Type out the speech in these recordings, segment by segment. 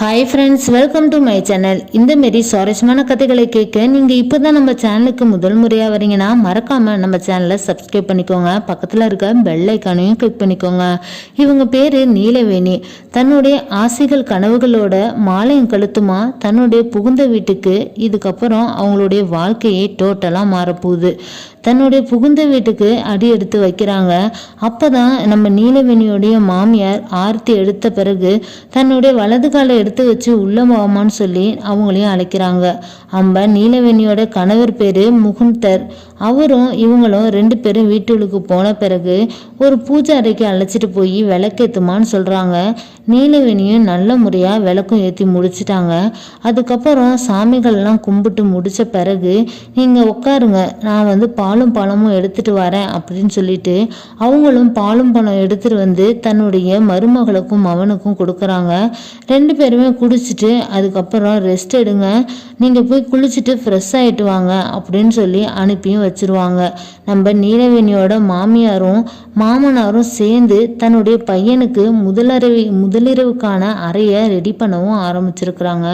Hi friends welcome to my channel இந்த மாரி சுவாரஸ்யமான கதைகளை கேட்க நீங்கள் இப்போ தான் நம்ம சேனலுக்கு முதல் முறையாக வரீங்கன்னா மறக்காமல் நம்ம சேனலை சப்ஸ்கிரைப் பண்ணிக்கோங்க. பக்கத்தில் இருக்க பெல் ஐக்கானையும் கிளிக் பண்ணிக்கோங்க. இவங்க பேர் நீலவேணி. தன்னுடைய ஆசைகள் கனவுகளோட மாலையும் கழுத்துமா தன்னுடைய புகுந்த வீட்டுக்கு இதுக்கப்புறம் அவங்களுடைய வாழ்க்கையே டோட்டலாக மாறப்போகுது. தன்னுடைய புகுந்த வீட்டுக்கு அடி எடுத்து வைக்கிறாங்க. அப்போ தான் நம்ம நீலவேணியோடைய மாமியார் ஆர்த்தி எடுத்த பிறகு தன்னுடைய வலது காலை எடுத்து வச்சு உள்ள போவாமான்னு சொல்லி அவங்களையும் அழைக்கிறாங்க. அம்ப நீலவேணியோட கணவர் பேரு முகுந்தர். அவரும் இவங்களும் ரெண்டு பேரும் வீட்டுக்கு போன பிறகு ஒரு பூஜை அறைக்கு அழைச்சிட்டு போய் விளக்கேத்துமான்னு சொல்றாங்க. நீலவேணியும் நல்ல முறையாக விளக்கும் ஏற்றி முடிச்சிட்டாங்க. அதுக்கப்புறம் சாமிகள்லாம் கும்பிட்டு முடித்த பிறகு நீங்கள் உட்காருங்க நான் வந்து பாலும் பழமும் எடுத்துட்டு வரேன் அப்படின்னு சொல்லிட்டு அவங்களும் பாலும் பழம் எடுத்துட்டு வந்து தன்னுடைய மருமகளுக்கும் மகனுக்கும் கொடுக்குறாங்க. ரெண்டு பேருமே குடிச்சிட்டு அதுக்கப்புறம் ரெஸ்ட் எடுங்க நீங்கள் போய் குளிச்சுட்டு ஃப்ரெஷ் ஆகிட்டு வாங்க அப்படின்னு சொல்லி அனுப்பியும் வச்சிருவாங்க. நம்ம நீலவேணியோட மாமியாரும் மாமனாரும் சேர்ந்து தன்னுடைய பையனுக்கு முதலரவி முதலிரவுக்கான அறையை ரெடி பண்ணவும் ஆரம்பிச்சிருக்கிறாங்க.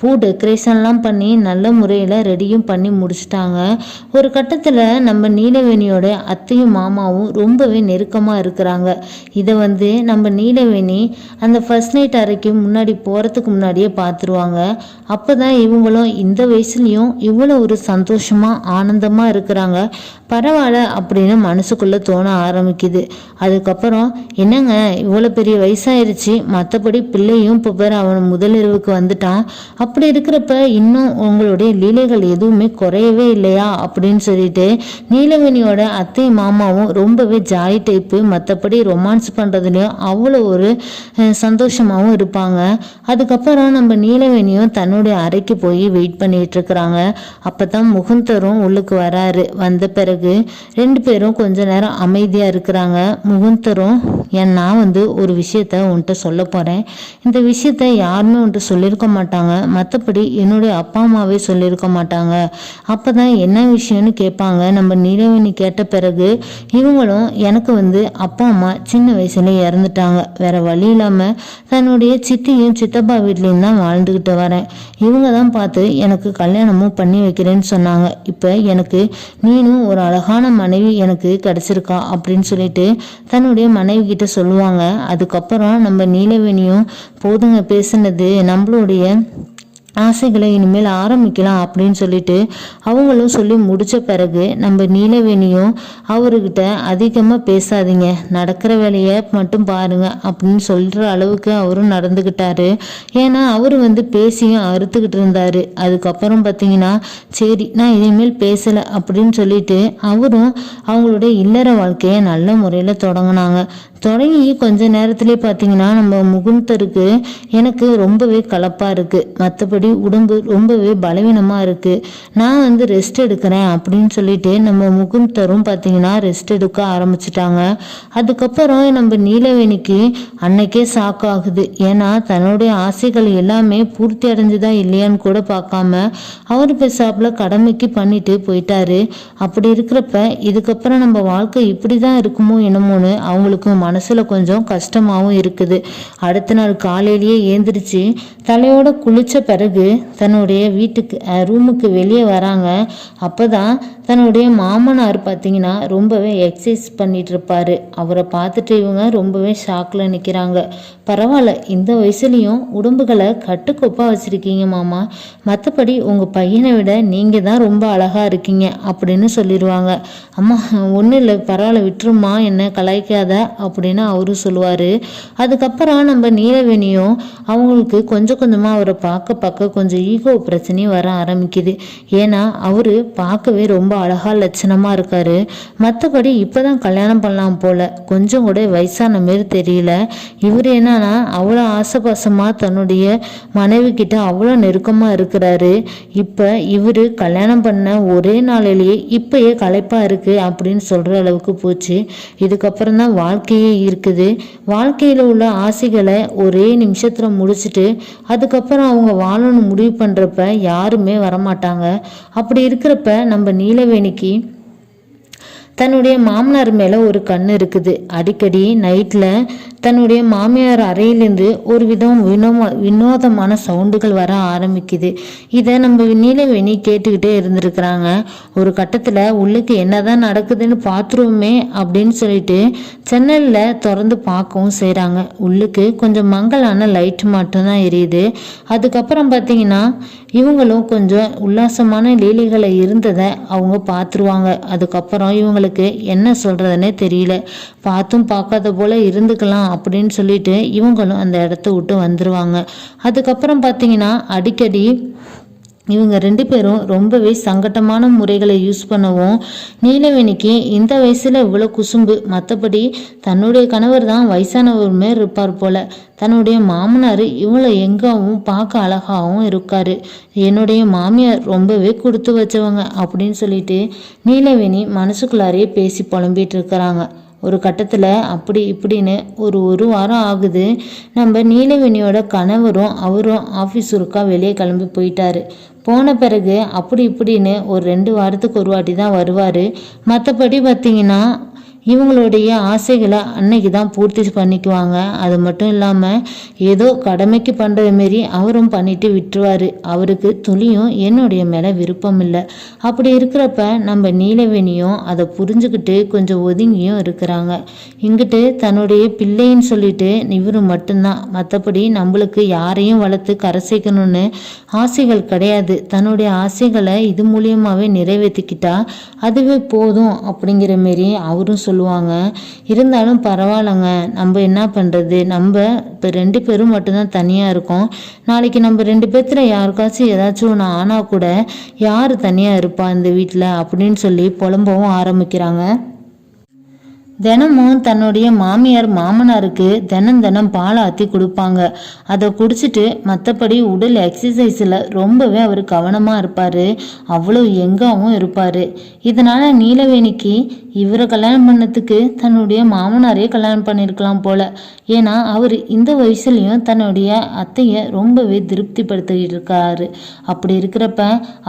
பூ டெக்கரேஷன்லாம் பண்ணி நல்ல முறையில் ரெடியும் பண்ணி முடிச்சிட்டாங்க. ஒரு கட்டத்தில் நம்ம நீலவேணியோட அத்தையும் மாமாவும் ரொம்பவே நெருக்கமாக இருக்கிறாங்க. இதை வந்து நம்ம நீலவேணி அந்த ஃபர்ஸ்ட் நைட் அறைக்கு முன்னாடி போகிறதுக்கு முன்னாடியே பார்த்துருவாங்க அப்போ தான் இவங்களும் இந்த வயசுலேயும் இவ்வளோ ஒரு சந்தோஷமாக ஆனந்தமாக இருக்கிறாங்க. பரவாயில்ல அப்படின்னு மனசுக்குள்ளே தோண ஆரம்பிக்குது. அதுக்கப்புறம் என்னங்க இவ்வளோ பெரிய வயசாயிருச்சு? மற்றபடி பிள்ளையும் இப்போ பேர் அவன் முதலிரவுக்கு வந்துட்டான். அப்படி இருக்கிறப்ப இன்னும் உங்களுடைய லீலைகள் எதுவுமே குறையவே இல்லையா? அப்படின்னு சொல்லிட்டு நீலவேணியோட அத்தை மாமாவும் ரொம்பவே ஜாலி டைப்பு மற்றபடி ரொமான்ஸ் பண்ணுறதுலையும் அவ்வளோ ஒரு சந்தோஷமாகவும் இருப்பாங்க. அதுக்கப்புறம் நம்ம நீலவேணியும் தன்னுடைய அறைக்கு போய் வெயிட் பண்ணிட்டு இருக்கிறாங்க. அப்போ தான் முகுந்தரும் உள்ளுக்கு வராரு. வந்த பிறகு ரெண்டு பேரும் கொஞ்ச நேரம் அமைதியாக இருக்கிறாங்க. முகுந்தரும் என் நான் வந்து ஒரு விஷயத்த உன்கிட்ட சொல்ல போகிறேன் இந்த விஷயத்த யாருமே ஒன்று சொல்லியிருக்க மாட்டாங்க. மற்றபடி என்னுடைய அப்பா அம்மாவே சொல்லியிருக்க மாட்டாங்க. அப்போ தான் என்ன விஷயம்னு கேட்பாங்க. நம்ம நீலவேணி கேட்ட பிறகு இவங்களும் எனக்கு வந்து அப்பா அம்மா சின்ன வயசுல இறந்துட்டாங்க. வேற வழி இல்லாமல் தன்னுடைய சித்தியும் சித்தப்பா வீட்லேயும் தான் வாழ்ந்துக்கிட்டு வரேன். இவங்க தான் பார்த்து எனக்கு கல்யாணமும் பண்ணி வைக்கிறேன்னு சொன்னாங்க. இப்போ எனக்கு நீனும் ஒரு அழகான மனைவி எனக்கு கிடைச்சிருக்கா அப்படின்னு சொல்லிட்டு தன்னுடைய மனைவி கிட்ட சொல்லுவாங்க. அதுக்கப்புறம் நம்ம நீலவேணியும் போதுங்க பேசுனது நம்மளுடைய ஆசைகளை இனிமேல் ஆரம்பிக்கலாம் அப்படின்னு சொல்லிட்டு அவங்களும் சொல்லி முடிச்ச பிறகு நம்ம நீலவேணியும் அவர்கிட்ட அதிகமாக பேசாதீங்க. நடக்கிற வேலையை மட்டும் பாருங்க அப்படின்னு சொல்கிற அளவுக்கு அவரும் நடந்துக்கிட்டாரு ஏன்னா அவர் வந்து பேசியும் அறுத்துக்கிட்டு இருந்தாரு. அதுக்கப்புறம் பார்த்தீங்கன்னா சரி நான் இனிமேல் பேசலை அப்படின்னு சொல்லிட்டு அவரும் அவங்களுடைய இல்லற வாழ்க்கையை நல்ல முறையில் தொடங்கினாங்க. தொடங்கி கொஞ்ச நேரத்திலே பார்த்தீங்கன்னா நம்ம முகுந்தருக்கு எனக்கு ரொம்பவே கலப்பாக இருக்குது மற்றபடி உடம்பு ரொம்பவே பலவீனமாக இருக்குது நான் வந்து ரெஸ்ட் எடுக்கிறேன் அப்படின்னு சொல்லிட்டு நம்ம முகுந்தரும் பார்த்தீங்கன்னா ரெஸ்ட் எடுக்க ஆரம்பிச்சிட்டாங்க. அதுக்கப்புறம் நம்ம நீலவேணிக்கு அன்னைக்கே சாக்காகுது ஏன்னா தன்னுடைய ஆசைகள் எல்லாமே பூர்த்தி அடைஞ்சுதா இல்லையான்னு கூட பார்க்காம அவர் பேசாப்புல கடமைக்கு பண்ணிட்டு போயிட்டாரு. அப்படி இருக்கிறப்ப இதுக்கப்புறம் நம்ம வாழ்க்கை இப்படி தான் இருக்குமோ என்னமோன்னு அவங்களுக்கு மனசுல கொஞ்சம் கஷ்டமாகவும் இருக்குது. அடுத்த நாள் காலையிலேயே ஏந்திரிச்சு தலையோட குளிச்ச பிறகு தன்னுடைய வீட்டுக்கு ரூமுக்கு வெளியே வராங்க. அப்போ தான் தன்னுடைய மாமனார் பார்த்தீங்கன்னா ரொம்பவே எக்ஸசைஸ் பண்ணிகிட்ருப்பார் அவரை பார்த்துட்டு இவங்க ரொம்பவே ஷாக்கில் நிற்கிறாங்க பரவாயில்ல இந்த வயசுலேயும் உடம்புகளை கட்டுக்கோப்பாக வச்சுருக்கீங்க மாமா. மற்றபடி உங்கள் பையனை விட நீங்கள் தான் ரொம்ப அழகாக இருக்கீங்க அப்படின்னு சொல்லிடுவாங்க அம்மா ஒன்றும் இல்லை பரவாயில்ல விட்டுருமா என்ன கலாய்க்காத அப்படின்னு அவரும் சொல்லுவார். அதுக்கப்புறம் நம்ம நீலவேணியும் அவங்களுக்கு கொஞ்சம் கொஞ்சமாக அவரை பார்க்க பார்க்க கொஞ்சம் ஈகோ பிரச்சனையும் வர ஆரம்பிக்குது. ஏன்னா அவர் பார்க்கவே ரொம்ப அழகாக லட்சணமாக இருக்காரு. மற்றபடி இப்போ தான் கல்யாணம் பண்ணலாம் போல் கொஞ்சம் கூட வயசான மாரி தெரியல. இவர் என்னன்னா அவ்வளோ ஆசபாசமாக தன்னுடைய மனைவி கிட்ட அவ்வளோ நெருக்கமாக இருக்கிறாரு. இப்போ இவர் கல்யாணம் பண்ண ஒரே நாளிலேயே இப்பயே களைப்பாக இருக்குது அப்படின்னு சொல்கிற அளவுக்கு போச்சு. இதுக்கப்புறம் தான் வாழ்க்கையே இருக்குது. வாழ்க்கையில் உள்ள ஆசைகளை ஒரே நிமிஷத்தில் முடிச்சுட்டு அதுக்கப்புறம் அவங்க வாழணும்னு முடிவு பண்ணுறப்ப யாருமே வரமாட்டாங்க. அப்படி இருக்கிறப்ப நம்ம நீலவேணிக்கு தன்னுடைய மாமனார் மேலே ஒரு கண் இருக்குது. அடிக்கடி நைட்டில் தன்னுடைய மாமியார் அறையிலேருந்து ஒரு விதம் வினோம வினோதமான சவுண்டுகள் வர ஆரம்பிக்குது. இதை நம்ம நீலவேணி கேட்டுக்கிட்டே இருந்திருக்கிறாங்க. ஒரு கட்டத்தில் உள்ளுக்கு என்னதான் நடக்குதுன்னு பார்த்துருவோமே அப்படின்னு சொல்லிட்டு சென்னலில் திறந்து பார்க்கவும் செய்கிறாங்க உள்ளுக்கு கொஞ்சம் மங்கலான லைட் மட்டும்தான் எரியுது. அதுக்கப்புறம் பார்த்தீங்கன்னா இவங்களும் கொஞ்சம் உல்லாசமான லீலைகளை இருந்ததை அவங்க பார்த்துருவாங்க. அதுக்கப்புறம் இவங்களுக்கு என்ன சொல்கிறதுனே தெரியல. பார்த்தும் பார்க்காத போல் இருந்துக்கலாம் அப்படின்னு சொல்லிட்டு இவங்களும் அந்த இடத்த விட்டு வந்துடுவாங்க அதுக்கப்புறம் பார்த்தீங்கன்னா அடிக்கடி இவங்க ரெண்டு பேரும் ரொம்பவே சங்கட்டமான முறைகளை யூஸ் பண்ணவும் நீலவேணிக்கு இந்த வயசில் இவ்வளோ குசும்பு மற்றபடி தன்னுடைய கணவர் தான் வயசானவர் மாரி இருப்பார் போல. தன்னுடைய மாமனார் இவ்வளோ எங்காவும் பார்க்க அழகாகவும் இருக்காரு. என்னுடைய மாமியார் ரொம்பவே கொடுத்து வச்சவங்க அப்படின்னு சொல்லிட்டு நீலவேணி மனசுக்குள்ளாரையே பேசி புலம்பிட்டு இருக்கிறாங்க. ஒரு கட்டத்தில் அப்படி இப்படின்னு ஒரு ஒரு வாரம் ஆகுது. நம்ம நீலவேணியோட கணவரும் அவரும் ஆஃபீஸ் ஒருக்கா வெளியே கிளம்பி போயிட்டாரு. போன பிறகு அப்படி இப்படின்னு ஒரு ரெண்டு வாரத்துக்கு ஒரு வாட்டி தான் வருவார். மற்றபடி பார்த்தீங்கன்னா இவங்களுடைய ஆசைகளை அன்னைக்கு தான் பூர்த்தி பண்ணிக்குவாங்க. அது மட்டும் இல்லாமல் ஏதோ கடமைக்கு பண்ணுற மாரி அவரும் பண்ணிட்டு விட்டுருவார். அவருக்கு துளியும் என்னுடைய மேலே விருப்பம் இல்லை. அப்படி இருக்கிறப்ப நம்ம நீலவேணியும் அதை புரிஞ்சுக்கிட்டு கொஞ்சம் ஒதுங்கியும் இருக்கிறாங்க. இங்கிட்டு தன்னுடைய பிள்ளைன்னு சொல்லிட்டு இவரு மட்டும்தான். மற்றபடி நம்மளுக்கு யாரையும் வளர்த்து கரை சேர்க்கணும்னு ஆசைகள் கிடையாது. தன்னுடைய ஆசைகளை இது மூலியமாகவே நிறைவேற்றிக்கிட்டா அதுவே போதும் அப்படிங்கிற மாரி அவரும் சொல்லுவாங்க. இருந்தாலும் பரவாயில்லைங்க. நம்ம என்ன பண்ணுறது நம்ம இப்போ ரெண்டு பேரும் மட்டும்தான் தனியாக இருக்கோம். நாளைக்கு நம்ம ரெண்டு பேர்த்துல யாருக்காச்சும் ஏதாச்சும் ஒன்று ஆனால் கூட யார் தனியாக இருப்பா இந்த வீட்டில் அப்படின்னு சொல்லி புலம்பவும் ஆரம்பிக்கிறாங்க. தினமும் தன்னுடைய மாமியார் மாமனாருக்கு தினம் தினம் பால் ஆற்றி கொடுப்பாங்க. அதை குடிச்சிட்டு மற்றபடி உடல் எக்ஸசைஸில் ரொம்பவே அவர் கவனமாக இருப்பார். அவ்வளோ எங்காவும் இருப்பார். இதனால் நீலவேணிக்கு இவரை கல்யாணம் பண்ணதுக்கு தன்னுடைய மாமனாரே கல்யாணம் பண்ணியிருக்கலாம் போல. ஏன்னா அவர் இந்த வயசுலேயும் தன்னுடைய அத்தையை ரொம்பவே திருப்திப்படுத்திக்கிட்டு இருக்காரு. அப்படி இருக்கிறப்ப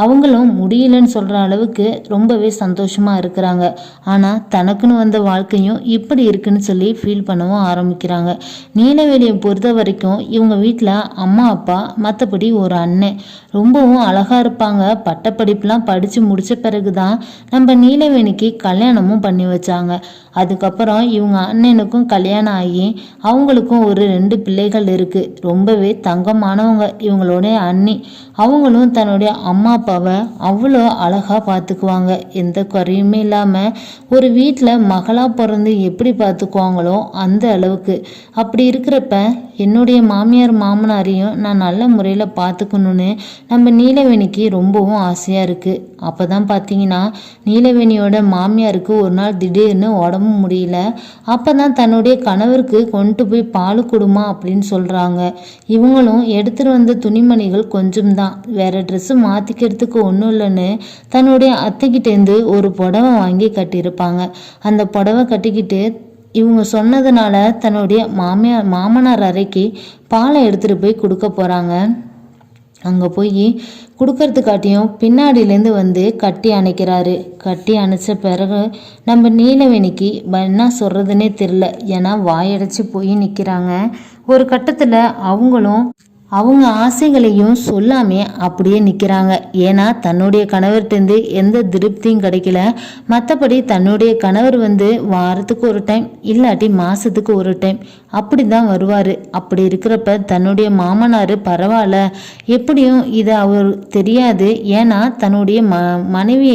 அவங்களும் முடியலன்னு சொல்கிற அளவுக்கு ரொம்பவே சந்தோஷமாக இருக்கிறாங்க. ஆனால் தனக்குன்னு வந்த வாழ்க்கை வாழ்க்கையும் இப்படி இருக்குன்னு சொல்லி ஃபீல் பண்ணவும் ஆரம்பிக்கிறாங்க. நீலவேலியை பொறுத்த வரைக்கும் இவங்க வீட்டில் அம்மா அப்பா மற்றபடி ஒரு அண்ணன். ரொம்பவும் அழகாக இருப்பாங்க. பட்டப்படிப்புலாம் படித்து முடித்த பிறகு தான் நம்ம நீலவேணிக்கு கல்யாணமும் பண்ணி வச்சாங்க. அதுக்கப்புறம் இவங்க அண்ணனுக்கும் கல்யாணம் ஆகி அவங்களுக்கும் ஒரு ரெண்டு பிள்ளைகள் இருக்குது ரொம்பவே தங்கமானவங்க இவங்களுடைய அண்ணி. அவங்களும் தன்னுடைய அம்மா அப்பாவை அவ்வளோ அழகாக பார்த்துக்குவாங்க. எந்த குறையுமே இல்லாமல் ஒரு வீட்டில் மகளாக பிறந்து எப்படி பார்த்துக்குவாங்களோ அந்த அளவுக்கு. அப்படி இருக்கிறப்ப என்னுடைய மாமியார் மாமனாரையும் நான் நல்ல முறையில் பார்த்துக்கணுன்னு நம்ம நீலவேணிக்கு ரொம்பவும் ஆசையாக இருக்குது அப்போ தான் பார்த்தீங்கன்னா நீலவேணியோட மாமியாருக்கு ஒரு நாள் திடீர்னு உடம்பு முடியல. அப்போ தான் தன்னுடைய கணவருக்கு கொண்டு போய் பால் கொடுமா அப்படின்னு சொல்கிறாங்க இவங்களும் எடுத்துகிட்டு வந்த துணிமணிகள் கொஞ்சம் தான் வேறு ட்ரெஸ்ஸு மாற்றிக்கிறதுக்கு ஒன்றும் இல்லைன்னு தன்னுடைய அத்தைக்கிட்டேருந்து ஒரு புடவை வாங்கி கட்டியிருப்பாங்க. அந்த புடவை கட்டிக்கிட்டு இவங்க சொன்னதுனால தன்னுடைய மாமியார் மாமனார் அறைக்கு பாலை எடுத்துகிட்டு போய் கொடுக்க போகிறாங்க அங்கே போய் கொடுக்கறதுக்காட்டியும் பின்னாடியிலேருந்து வந்து கட்டி அணைக்கிறாரு. கட்டி அணைச்ச பிறகு நம்ம நீலவேணிக்கு என்ன சொல்கிறதுனே தெரில ஏன்னா வாயடைச்சு போய் நிற்கிறாங்க ஒரு கட்டத்தில் அவங்களும் அவங்க ஆசைகளையும் சொல்லாமே அப்படியே நிற்கிறாங்க ஏன்னா தன்னுடைய கணவர்கிட்டருந்து எந்த திருப்தியும் கிடைக்கல. மற்றபடி தன்னுடைய கணவர் வந்து வாரத்துக்கு ஒரு டைம் இல்லாட்டி மாதத்துக்கு ஒரு டைம் அப்படி தான் வருவார். அப்படி இருக்கிறப்ப தன்னுடைய மாமனார் பரவாயில்ல. எப்படியும் இது அவர் தெரியாது. ஏன்னா தன்னுடைய ம மனைவி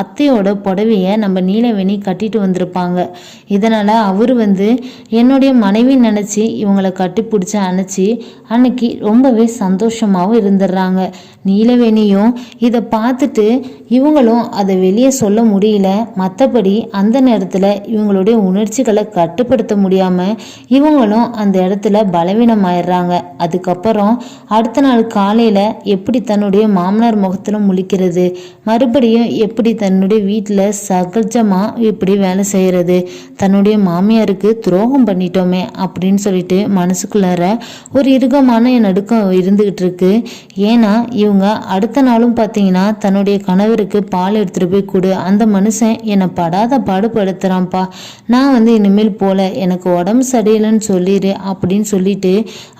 அத்தையோட புடவையை நம்ம நீலவேணி கட்டிட்டு வந்திருப்பாங்க. இதனால் அவர் வந்து என்னுடைய மனைவி நினச்சி இவங்களை கட்டி பிடிச்சி அணைச்சி அன்னைக்கு ரொம்பவே சந்தோஷமாகவும் இருந்துடுறாங்க. நீலவேணியும் இதை பார்த்துட்டு இவங்களும் அதை வெளியே சொல்ல முடியல. மற்றபடி அந்த நேரத்தில் இவங்களுடைய உணர்ச்சிகளை கட்டுப்படுத்த முடியாமல் இவங்களும் அந்த இடத்துல பலவீனமாயிடுறாங்க. அதுக்கப்புறம் அடுத்த நாள் காலையில் எப்படி தன்னுடைய மாமனார் முகத்தில் முழிக்கிறது? மறுபடியும் எப்படி தன்னுடைய வீட்டில் சகஜமாக இப்படி வேலை செய்கிறது தன்னுடைய மாமியாருக்கு துரோகம் பண்ணிட்டோமே அப்படின்னு சொல்லிட்டு மனசுக்குள்ளார ஒரு இறுகமான நடுக்கம் இருந்துக்கிட்டு இருக்கு ஏன்னா இவங்க அடுத்த நாளும் பார்த்தீங்கன்னா தன்னுடைய கணவருக்கு பால் எடுத்துகிட்டு போய் கொடு. அந்த மனுஷன் என்னை படாத பாடுபடுத்துகிறான்ப்பா நான் வந்து இனிமேல் போல எனக்கு உடம்பு சரியில்லைன்னு சொல்லிடு அப்படின்னு சொல்லிட்டு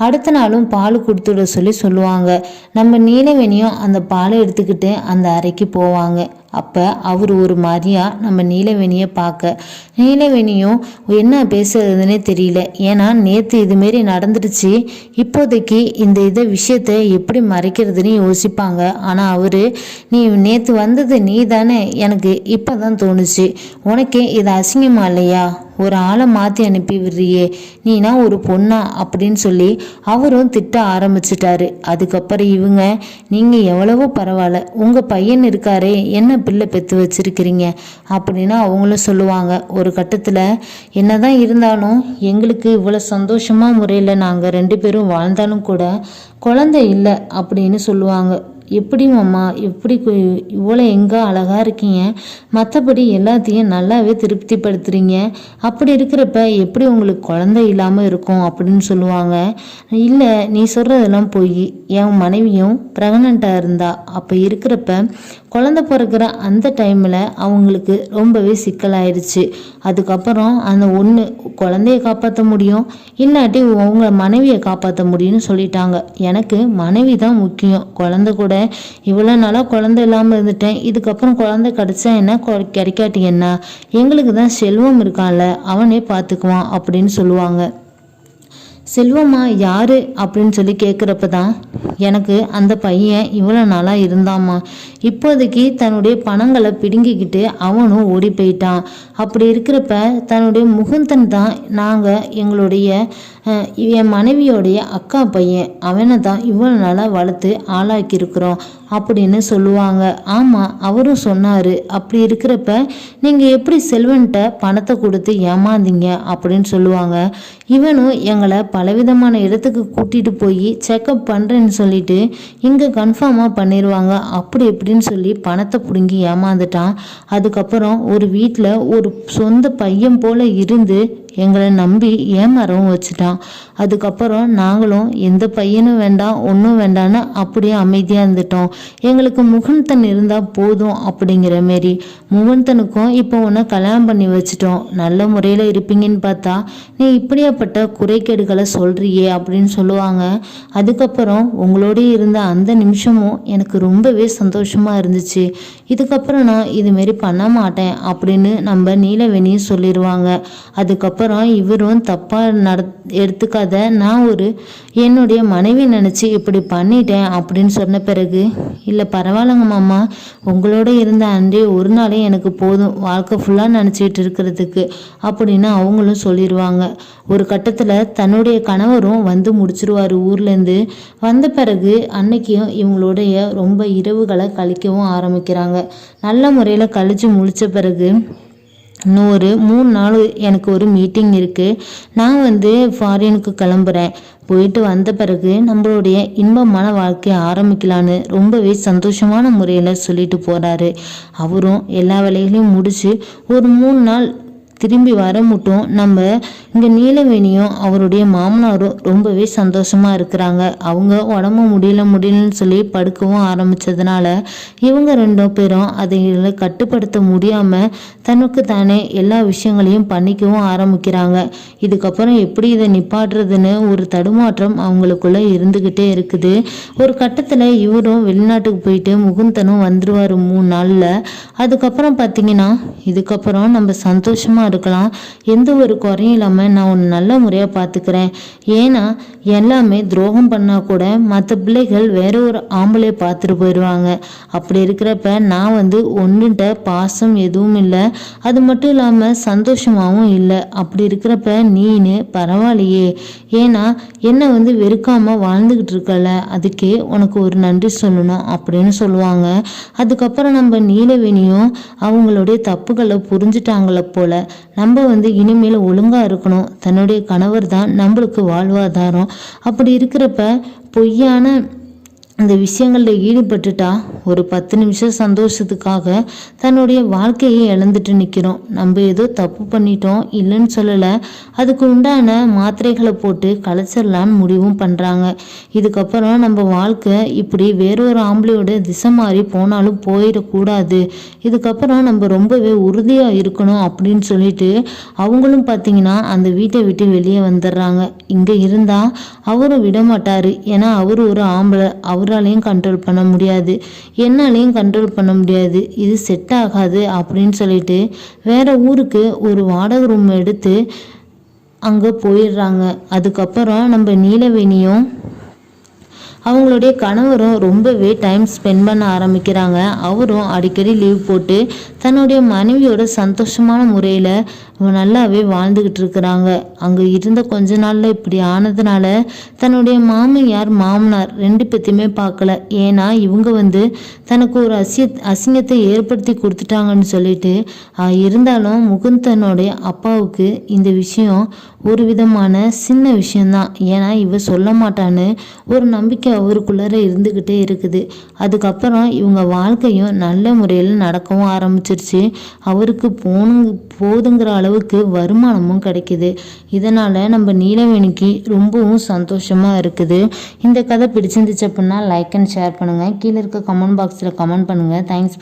அடுத்த நாளும் பால் கொடுத்துட சொல்லி சொல்லுவாங்க. நம்ம நீலவேணியும் அந்த பாலை எடுத்துக்கிட்டு அந்த அறைக்கு போவாங்க. அப்போ அவர் ஒரு மாதிரியாக நம்ம நீலவேணியை பார்க்க நீலவேணியும் என்ன பேசுறதுன்னே தெரியல. ஏன்னா நேற்று இதுமாரி நடந்துடுச்சு. இப்போதைக்கு இந்த இதை விஷயத்தை எப்படி மறைக்கிறதுன்னு யோசிப்பாங்க. ஆனால் அவர் நீ நேற்று வந்தது நீ தானே எனக்கு இப்போ தான் தோணுச்சு. உனக்கே இது அசிங்கமா இல்லையா? ஒரு ஆளை மாற்றி அனுப்பி விடுறியே. நீனா ஒரு பொண்ணா? அப்படின்னு சொல்லி அவரும் திட்ட ஆரம்பிச்சிட்டாரு. அதுக்கப்புறம் இவங்க நீங்கள் எவ்வளவோ பரவாயில்ல உங்கள் பையன் இருக்காரே என்ன பிள்ளை பெற்று வச்சிருக்கிறீங்க? அப்படின்னு அவங்களும் சொல்லுவாங்க. ஒரு கட்டத்தில் என்னதான் இருந்தாலும் எங்களுக்கு இவ்வளோ சந்தோஷமாக முறையில் நாங்கள் ரெண்டு பேரும் வாழ்ந்தாலும் கூட குழந்தை இல்லை அப்படின்னு சொல்லுவாங்க. எப்படி மாமா எப்படி இவ்வளோ எங்கே அழகாக இருக்கீங்க? மற்றபடி எல்லாத்தையும் நல்லாவே திருப்திப்படுத்துறீங்க. அப்படி இருக்கிறப்ப எப்படி உங்களுக்கு குழந்தை இல்லாமல் இருக்கும் அப்படின்னு சொல்லுவாங்க. இல்லை நீ சொல்கிறதெல்லாம் போய். என் மனைவியும் ப்ரெக்னெண்ட்டாக இருந்தா. அப்போ இருக்கிறப்ப குழந்தை பிறக்கிற அந்த டைமில் அவங்களுக்கு ரொம்பவே சிக்கலாயிருச்சு. அதுக்கப்புறம் அந்த ஒன்று குழந்தைய காப்பாற்ற முடியும். இல்லாட்டி உங்களை மனைவியை காப்பாற்ற முடியும்னு சொல்லிட்டாங்க. எனக்கு மனைவி தான் முக்கியம். குழந்தை கூட இவ்வளோ நாளாக குழந்தை இல்லாமல் இருந்துட்டேன். இதுக்கப்புறம் குழந்தை கிடைச்சா என்ன? கிடைக்காட்டி என்ன? எங்களுக்கு தான் செல்வம் இருக்கான்ல அவனே பார்த்துக்குவான் அப்படின்னு சொல்லுவாங்க. செல்வமா யாரு? அப்படின்னு சொல்லி கேட்குறப்ப தான் எனக்கு அந்த பையன் இவ்வளோ நாளாக இருந்தாம்மா. இப்போதைக்கு தன்னுடைய பணங்களை பிடுங்கிக்கிட்டு அவனும் ஓடி போயிட்டான். அப்படி இருக்கிறப்ப தன்னுடைய முகுந்தன் தான் நாங்கள் எங்களுடைய என் மனைவியோடைய அக்கா பையன். அவனை தான் இவ்வளோ நாளாக வளர்த்து ஆளாக்கியிருக்கிறோம். அப்படின்னு சொல்லுவாங்க. ஆமாம் அவரும் சொன்னார் அப்படி இருக்கிறப்ப நீங்கள் எப்படி செல்வன்கிட்ட பணத்தை கொடுத்து ஏமாந்தீங்க? அப்படின்னு சொல்லுவாங்க. இவனும் எங்களை பலவிதமான இடத்துக்கு கூட்டிகிட்டு போய் செக்கப் பண்ணுறேன்னு சொல்லிட்டு இங்கே கன்ஃபார்மாக பண்ணிடுவாங்க அப்படி இப்படின்னு சொல்லி பணத்தை பிடுங்கி ஏமாந்துட்டான். அதுக்கப்புறம் ஒரு வீட்டில் ஒரு சொந்த பையன் போல இருந்து எங்களை நம்பி ஏமாறவும் வச்சுட்டான். அதுக்கப்புறம் நாங்களும் எந்த பையனும் வேண்டாம் ஒன்றும் வேண்டான்னு அப்படியே அமைதியாக இருந்துட்டோம். எங்களுக்கு முகந்தன் இருந்தால் போதும் அப்படிங்கிற மாரி. முகந்தனுக்கும் இப்போ உன்னை கல்யாணம் பண்ணி வச்சுட்டோம். நல்ல முறையில் இருப்பீங்கன்னு பார்த்தா நீ இப்படியாப்பட்ட குறைகேடுகளை சொல்கிறியே அப்படின்னு சொல்லுவாங்க. அதுக்கப்புறம் உங்களோடய இருந்த அந்த நிமிஷமும் எனக்கு ரொம்பவே சந்தோஷமாக இருந்துச்சு. இதுக்கப்புறம் நான் இதுமாரி பண்ண மாட்டேன் அப்படின்னு நம்ம நீலவேணியும் சொல்லிடுவாங்க அதுக்கப்புறம் அப்புறம் இவரும் தப்பாக நட எடுத்துக்காத நான் ஒரு என்னுடைய மனைவி நினச்சி இப்படி பண்ணிட்டேன் அப்படின்னு சொன்ன பிறகு இல்லை பரவாயில்லங்க மாமா உங்களோட இருந்த அன்றே ஒரு நாளே எனக்கு போதும் வாழ்க்கை ஃபுல்லாக நினச்சிட்டு இருக்கிறதுக்கு அப்படின்னு அவங்களும் சொல்லிடுவாங்க ஒரு கட்டத்தில் தன்னுடைய கணவரும் வந்து முடிச்சிருவார் ஊர்லேருந்து. வந்த பிறகு அன்னைக்கும் இவங்களுடைய ரொம்ப இரவுகளை கழிக்கவும் ஆரம்பிக்கிறாங்க. நல்ல முறையில் கழித்து முழிச்ச பிறகு நூறு மூணு நாள் எனக்கு ஒரு மீட்டிங் இருக்குது நான் வந்து ஃபாரினுக்கு கிளம்புறேன். போயிட்டு வந்த பிறகு நம்மளுடைய இன்பமான வாழ்க்கையை ஆரம்பிக்கலான்னு ரொம்பவே சந்தோஷமான முறையில் சொல்லிட்டு போகிறாரு அவரும் எல்லா வேலைகளையும் முடித்து ஒரு மூணு நாள் திரும்பி வர மட்டும் நம்ம இங்கே நீலவேணியும் அவருடைய மாமனாரும் ரொம்பவே சந்தோஷமாக இருக்கிறாங்க. அவங்க உடம்பு முடியல முடியலன்னு சொல்லி படுக்கவும் ஆரம்பித்ததுனால இவங்க ரெண்டு பேரும் அதை கட்டுப்படுத்த முடியாமல் தனக்கு தானே எல்லா விஷயங்களையும் பண்ணிக்கவும் ஆரம்பிக்கிறாங்க. இதுக்கப்புறம் எப்படி இதை நிப்பாட்டுறதுன்னு ஒரு தடுமாற்றம் அவங்களுக்குள்ளே இருந்துக்கிட்டே இருக்குது. ஒரு கட்டத்தில் இவரும் வெளிநாட்டுக்கு போயிட்டு முகுந்தனும் வந்துருவார் மூணு நாளில். அதுக்கப்புறம் பார்த்தீங்கன்னா இதுக்கப்புறம் நம்ம சந்தோஷமாக இருக்கலாம் எந்த ஒரு குறையும் இல்லாமல் நான் உன்னை நல்ல முறையாக பார்த்துக்கிறேன் ஏன்னா எல்லாமே துரோகம் பண்ணால் கூட மற்ற பிள்ளைகள் வேற ஒரு ஆம்பளையை பார்த்துட்டு போயிடுவாங்க அப்படி இருக்கிறப்ப நான் வந்து ஒன்றுட்ட பாசம் எதுவும் இல்லை. அது மட்டும் இல்லாமல் சந்தோஷமாகவும் இல்லை. அப்படி இருக்கிறப்ப நீனு பரவாயில்லையே. ஏன்னா என்னை வந்து வெறுக்காமல் வாழ்ந்துக்கிட்டு இருக்கல அதுக்கே உனக்கு ஒரு நன்றி சொல்லணும் அப்படின்னு சொல்லுவாங்க. அதுக்கப்புறம் நம்ம நீலவேணியும் அவங்களுடைய தப்புகளை புரிஞ்சுட்டாங்கள போல நம்ம வந்து இனிமேல் ஒழுங்காக இருக்கணும். தன்னுடைய கணவர் தான் நம்மளுக்கு வாழ்வாதாரம். அப்படி இருக்கிறப்ப பொய்யான இந்த விஷயங்களில் ஈடுபட்டுட்டா ஒரு பத்து நிமிஷம் சந்தோஷத்துக்காக தன்னுடைய வாழ்க்கையை இழந்துட்டு நிற்கிறோம் நம்ம ஏதோ தப்பு பண்ணிட்டோம் இல்லைன்னு சொல்லலை. அதுக்கு உண்டான மாத்திரைகளை போட்டு கலைச்சிடலான்னு முடிவும் பண்ணுறாங்க இதுக்கப்புறம் நம்ம வாழ்க்கை இப்படி வேறொரு ஆம்பளையோட திசை மாறி போனாலும் போயிடக்கூடாது. இதுக்கப்புறம் நம்ம ரொம்பவே உறுதியாக இருக்கணும் அப்படின்னு சொல்லிட்டு அவங்களும் பார்த்தீங்கன்னா அந்த வீட்டை விட்டு வெளியே வந்துடுறாங்க. இங்கே இருந்தால் அவரும் விட மாட்டார் ஏன்னா அவர் ஒரு ஆம்பளை அவராலையும் கண்ட்ரோல் பண்ண முடியாது. என்னாலையும் கண்ட்ரோல் பண்ண முடியாது. இது செட் ஆகாது அப்படின்னு சொல்லிட்டு வேற ஊருக்கு ஒரு வாடகை ரூம் எடுத்து அங்கே போயிடுறாங்க. அதுக்கப்புறம் நம்ம நீலவேணியும் அவங்களுடைய கணவரும் ரொம்பவே டைம் ஸ்பெண்ட் பண்ண ஆரம்பிக்கிறாங்க. அவரும் அடிக்கடி லீவ் போட்டு தன்னுடைய மனைவியோட சந்தோஷமான முறையில் நல்லாவே வாழ்ந்துக்கிட்டு இருக்கிறாங்க. அங்கே இருந்த கொஞ்ச நாளில் இப்படி ஆனதுனால தன்னுடைய மாமியார் மாமனார் ரெண்டு பேத்தையுமே பார்க்கல. ஏன்னா இவங்க வந்து தனக்கு ஒரு அசிய அசிங்கத்தை ஏற்படுத்தி கொடுத்துட்டாங்கன்னு சொல்லிட்டு இருந்தாலும் முகுந்தனுடைய அப்பாவுக்கு இந்த விஷயம் ஒரு விதமான சின்ன விஷயந்தான் ஏன்னா இவ சொல்ல மாட்டான்னு ஒரு நம்பிக்கை அவருக்குள்ளார இருந்துக்கிட்டே இருக்குது. அதுக்கப்புறம் இவங்க வாழ்க்கையும் நல்ல முறையில் நடக்கவும் ஆரம்பிச்சிருச்சு. அவருக்கு போணுங்க போதுங்கிற அளவுக்கு வருமானமும் கிடைக்குது. இதனால் நம்ம நீலவேணிக்கு ரொம்பவும் சந்தோஷமாக இருக்குது. இந்த கதை பிடிச்சிருந்துச்சு அப்படின்னா லைக் அண்ட் ஷேர் பண்ணுங்கள் கீழே இருக்க கமெண்ட் பாக்ஸில் கமெண்ட் பண்ணுங்கள் தேங்க்ஸ்